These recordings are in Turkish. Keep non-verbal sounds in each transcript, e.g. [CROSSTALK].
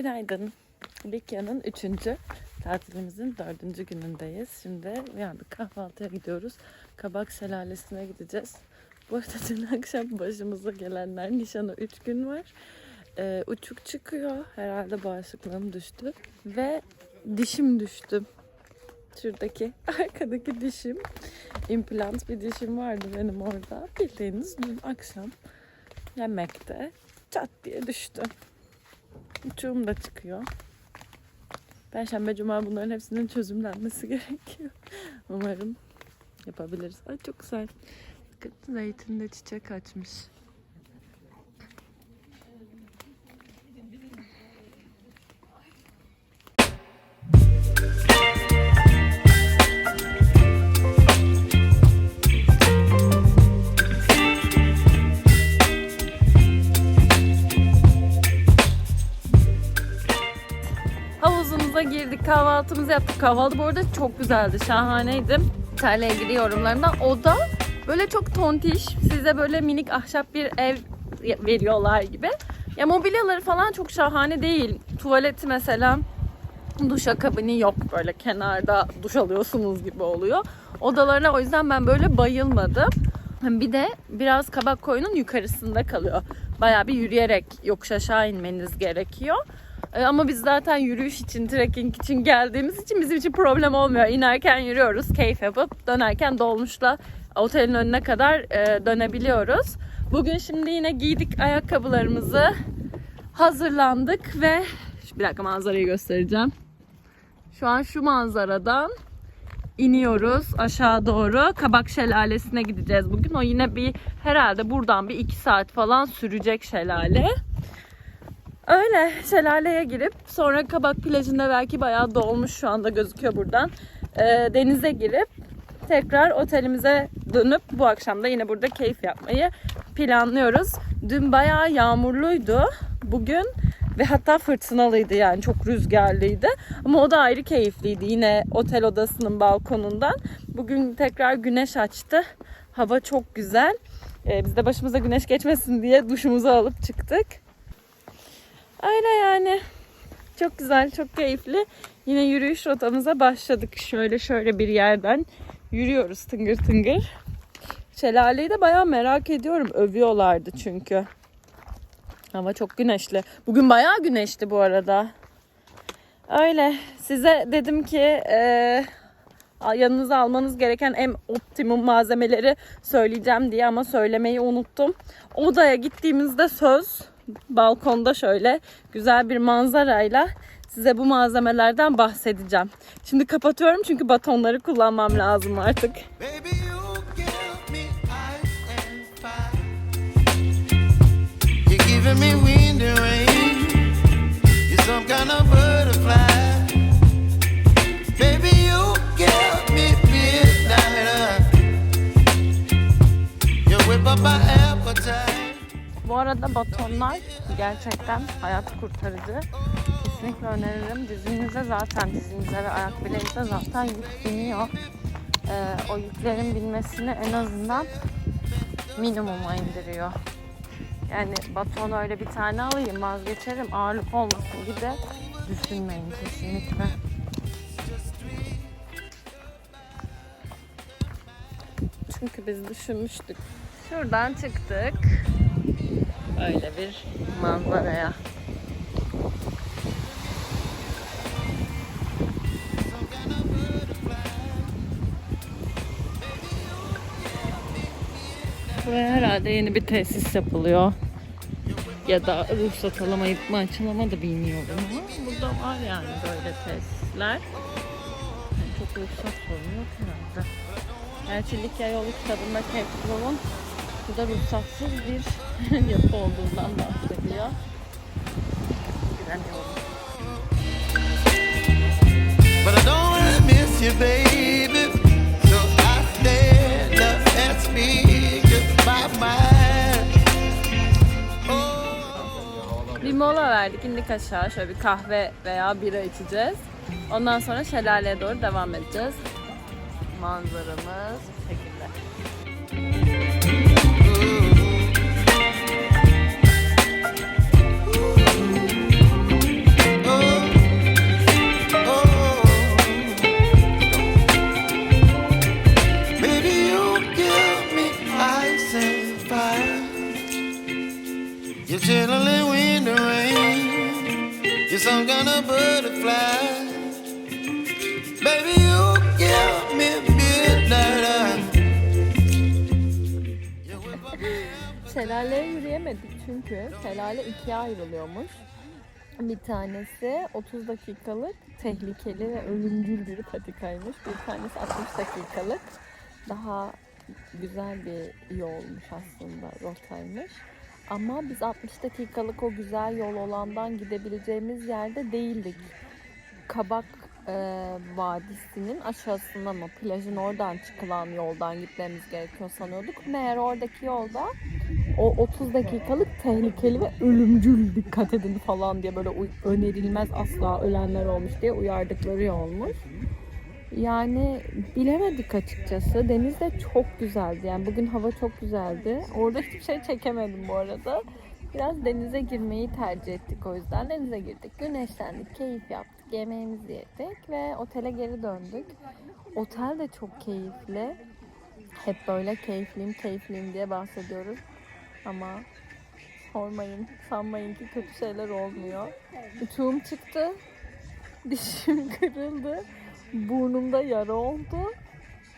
Günaydın. Likya'nın üçüncü tatilimizin dördüncü günündeyiz. Şimdi uyandık kahvaltıya gidiyoruz. Kabak şelalesine gideceğiz. Bu arada dün akşam başımıza gelenler nişana üç gün var. Ee, uçuk çıkıyor. Herhalde bağışıklığım düştü. Ve dişim düştü. Şuradaki [LAUGHS] arkadaki dişim. implant bir dişim vardı benim orada. Bildiğiniz dün akşam yemekte çat diye düştü. Uçuğum da çıkıyor. Perşembe, Cuma bunların hepsinin çözümlenmesi [LAUGHS] gerekiyor. Umarım yapabiliriz. Ay çok güzel. Bakın zeytinde çiçek açmış. Kahvaltımızı yaptık. Kahvaltı bu arada çok güzeldi, şahaneydi. İtalya ilgili yorumlarından. O da böyle çok tontiş, size böyle minik ahşap bir ev veriyorlar gibi. Ya mobilyaları falan çok şahane değil. Tuvaleti mesela duşakabini yok böyle kenarda duş alıyorsunuz gibi oluyor. Odalarına o yüzden ben böyle bayılmadım. Bir de biraz kabak koyunun yukarısında kalıyor. Bayağı bir yürüyerek yokuş aşağı inmeniz gerekiyor. Ee, Ama biz zaten yürüyüş için, trekking için geldiğimiz için bizim için problem olmuyor. İnerken yürüyoruz, keyif yapıp dönerken dolmuşla otelin önüne kadar e, dönebiliyoruz. Bugün şimdi yine giydik ayakkabılarımızı, hazırlandık ve bir dakika manzarayı göstereceğim. Şu an şu manzaradan iniyoruz aşağı doğru. Kabak Şelalesi'ne gideceğiz bugün. O yine bir herhalde buradan bir iki saat falan sürecek şelale. Öyle şelaleye girip sonra Kabak plajında belki bayağı dolmuş şu anda gözüküyor buradan. Ee, denize girip tekrar otelimize dönüp bu akşam da yine burada keyif yapmayı planlıyoruz. Dün bayağı yağmurluydu. Bugün ve hatta fırtınalıydı yani çok rüzgarlıydı. Ama o da ayrı keyifliydi yine otel odasının balkonundan. Bugün tekrar güneş açtı. Hava çok güzel. Ee, biz de başımıza güneş geçmesin diye duşumuzu alıp çıktık. Öyle yani. Çok güzel, çok keyifli. Yine yürüyüş rotamıza başladık. Şöyle şöyle bir yerden yürüyoruz tıngır tıngır. Şelaleyi de bayağı merak ediyorum. Övüyorlardı çünkü. Hava çok güneşli. Bugün bayağı güneşli bu arada. Öyle. Size dedim ki e, yanınıza almanız gereken en optimum malzemeleri söyleyeceğim diye ama söylemeyi unuttum. Odaya gittiğimizde söz balkonda şöyle güzel bir manzarayla size bu malzemelerden bahsedeceğim. Şimdi kapatıyorum çünkü batonları kullanmam lazım artık. Baby, giving. Bu arada batonlar gerçekten hayat kurtarıcı. Kesinlikle öneririm. Dizinize zaten dizinize ve ayak bileğinize zaten yük biniyor. Ee, o yüklerin binmesini en azından minimuma indiriyor. Yani baton öyle bir tane alayım vazgeçerim ağırlık olmasın gibi düşünmeyin kesinlikle. Çünkü biz düşünmüştük. Şuradan çıktık. Öyle bir manzaraya. Buraya herhalde yeni bir tesis yapılıyor. Ya da ruhsat alamayıp mı açılamadı bilmiyorum ama burada var yani böyle tesisler. Yani çok ruhsat sorunu yok herhalde. Gerçi Likya yolu kitabında Cape Yol'un bu da ruhsatsız bir [LAUGHS] yapı olduğundan bahsediyor. But I don't wanna miss you, baby. So I stand up and speak my mind. Bir mola verdik indik aşağı şöyle bir kahve veya bira içeceğiz. Ondan sonra şelaleye doğru devam edeceğiz. Manzaramız bu şekilde. Butterfly. Baby, you give me midnight. Şelaleye yürüyemedik çünkü şelale ikiye ayrılıyormuş. Bir tanesi 30 dakikalık tehlikeli ve ölümcül bir patikaymış. Bir tanesi 60 dakikalık daha güzel bir yolmuş aslında rotaymış. Ama biz 60 dakikalık o güzel yol olandan gidebileceğimiz yerde değildik. Kabak e, Vadisi'nin aşağısında mı plajın oradan çıkılan yoldan gitmemiz gerekiyor sanıyorduk. Meğer oradaki yolda o 30 dakikalık tehlikeli ve ölümcül dikkat edin falan diye böyle önerilmez asla ölenler olmuş diye uyardıkları yolmuş. Yani bilemedik açıkçası. Deniz de çok güzeldi. Yani bugün hava çok güzeldi. Orada hiçbir şey çekemedim bu arada. Biraz denize girmeyi tercih ettik o yüzden. Denize girdik, güneşlendik, keyif yaptık, yemeğimizi yedik ve otele geri döndük. Otel de çok keyifli. Hep böyle keyifliyim, keyifliyim diye bahsediyoruz. Ama sormayın, sanmayın ki kötü şeyler olmuyor. Uçağım çıktı, [LAUGHS] dişim kırıldı, burnumda yara oldu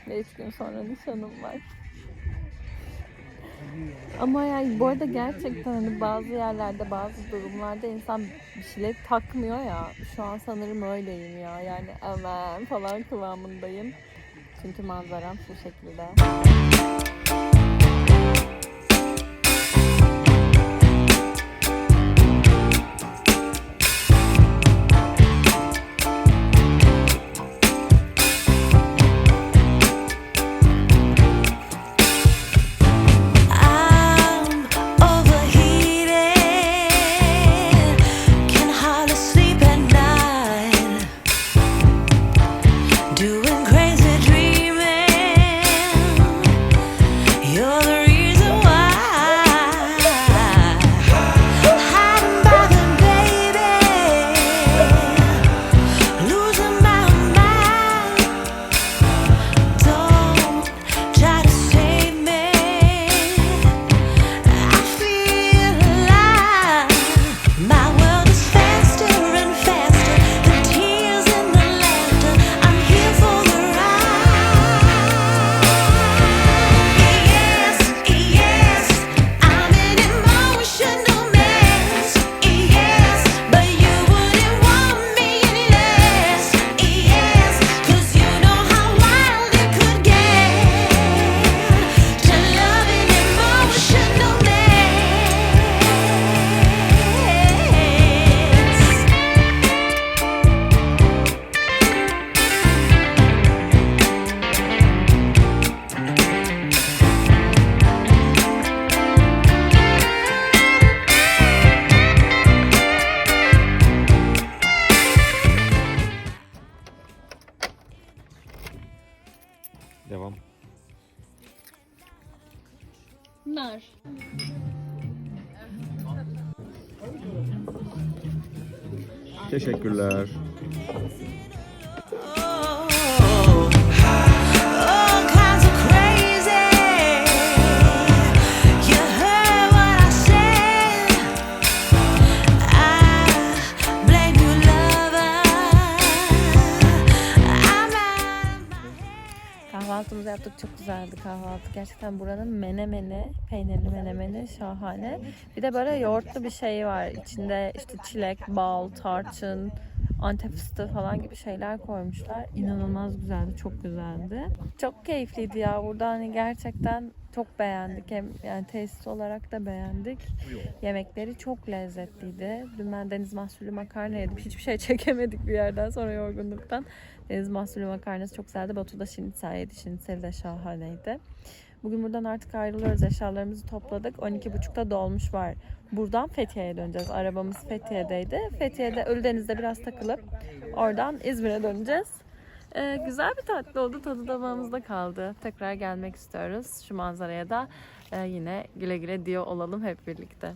ve üç gün sonra nişanım var. Ama yani bu arada gerçekten hani bazı yerlerde bazı durumlarda insan bir şeyleri takmıyor ya. Şu an sanırım öyleyim ya. Yani aman falan kıvamındayım. Çünkü manzaram şu şekilde. Devam. Nar. Teşekkürler. Kahvaltımızı yaptık çok güzeldi kahvaltı. Gerçekten buranın menemeni, peynirli menemeni şahane. Bir de böyle yoğurtlu bir şey var. İçinde işte çilek, bal, tarçın, antep fıstığı falan gibi şeyler koymuşlar. İnanılmaz güzeldi, çok güzeldi. Çok keyifliydi ya. Burada hani gerçekten çok beğendik. Hem yani tesis olarak da beğendik. Yemekleri çok lezzetliydi. Dün ben deniz mahsulü makarna yedim. Hiçbir şey [LAUGHS] çekemedik bir yerden sonra yorgunluktan. Deniz mahsulü makarnası çok güzeldi. Batu da şinitsel yedi. Şinitsel de şahaneydi. Bugün buradan artık ayrılıyoruz. Eşyalarımızı topladık. 12.30'da dolmuş var. Buradan Fethiye'ye döneceğiz. Arabamız Fethiye'deydi. Fethiye'de Ölüdeniz'de biraz takılıp oradan İzmir'e döneceğiz. Ee, güzel bir tatil oldu. Tadı damağımızda kaldı. Tekrar gelmek istiyoruz. Şu manzaraya da e, yine güle güle diyor olalım hep birlikte.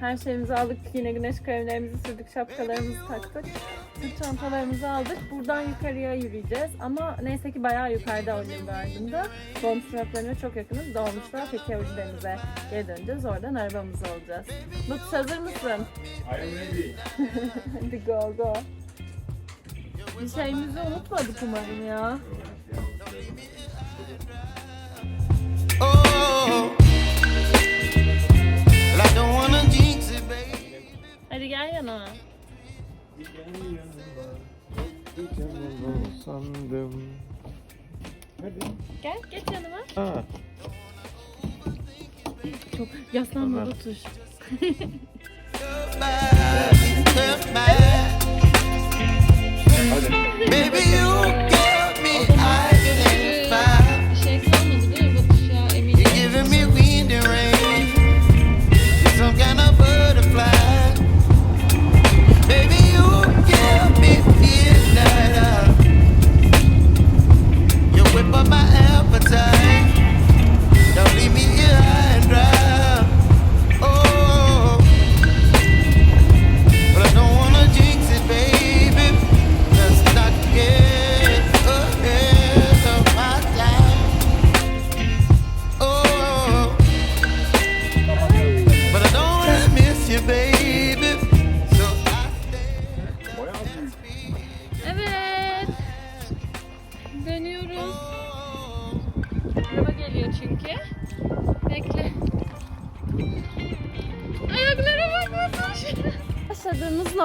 Her şeyimizi aldık. Yine güneş kremlerimizi sürdük. Şapkalarımızı taktık. Sırt çantalarımızı aldık. Buradan yukarıya yürüyeceğiz. Ama neyse ki bayağı yukarıda Olive Garden'da. Dolmuş duraklarına çok yakınız. Dolmuşla Fethiye Denize geri döneceğiz. Oradan arabamızı alacağız. Lutz hazır mısın? [LAUGHS] Hadi go go. Bir şeyimizi unutmadık umarım ya. Oh, I don't wanna. Yana. sandım. Hadi. Gel geç yanıma. Ha. Çok yaslanma Tamam. otur. Hadi. Baby, you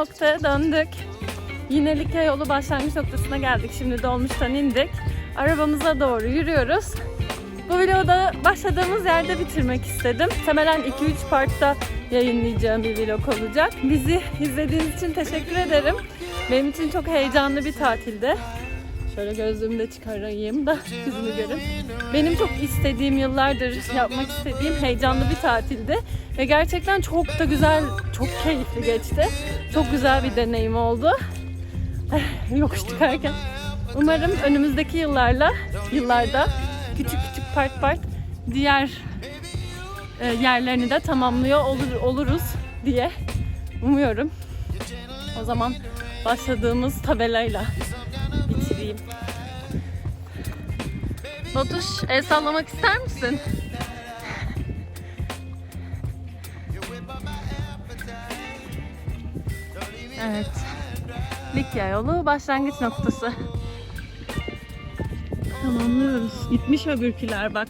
noktaya döndük. Yine Likya yolu başlangıç noktasına geldik. Şimdi dolmuştan indik. Arabamıza doğru yürüyoruz. Bu vlogu da başladığımız yerde bitirmek istedim. Temelen 2-3 partta yayınlayacağım bir vlog olacak. Bizi izlediğiniz için teşekkür ederim. Benim için çok heyecanlı bir tatildi. Şöyle gözlüğümü de çıkarayım da yüzümü görün. Benim çok istediğim yıllardır yapmak istediğim heyecanlı bir tatildi. Ve gerçekten çok da güzel, çok keyifli geçti. Çok güzel bir deneyim oldu. Yokuş çıkarken. Umarım önümüzdeki yıllarla, yıllarda küçük küçük part part diğer e, yerlerini de tamamlıyor olur, oluruz diye umuyorum. O zaman başladığımız tabelayla Batuş el sallamak ister misin? Evet. Likya yolu başlangıç noktası. Tamamlıyoruz. Gitmiş öbürküler bak.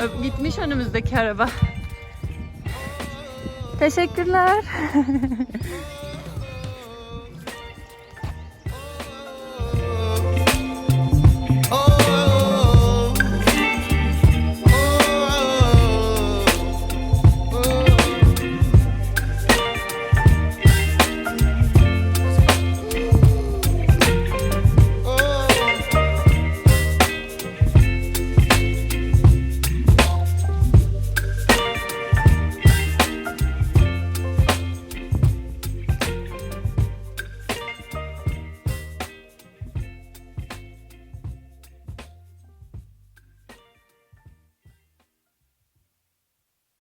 Ö- Gitmiş önümüzdeki araba. Teşekkürler. [LAUGHS]